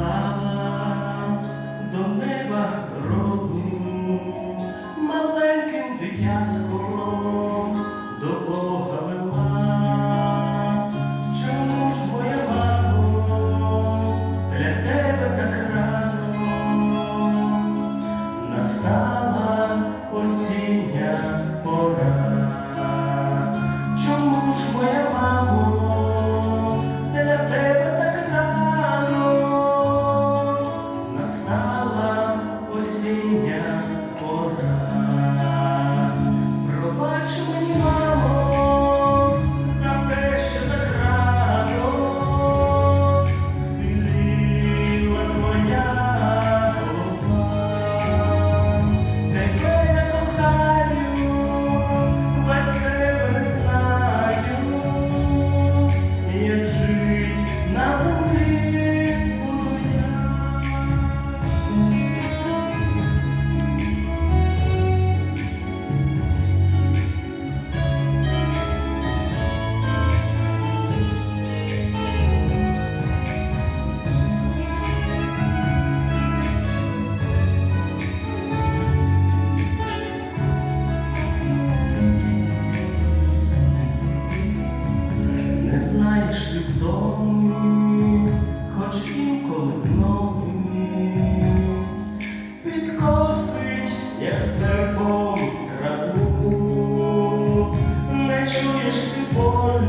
Казала до неба роду маленьким дитятком до Бога вела, чому ж моя мамо для тебе так рано настала? Серпом траву, не чуєш ти болю,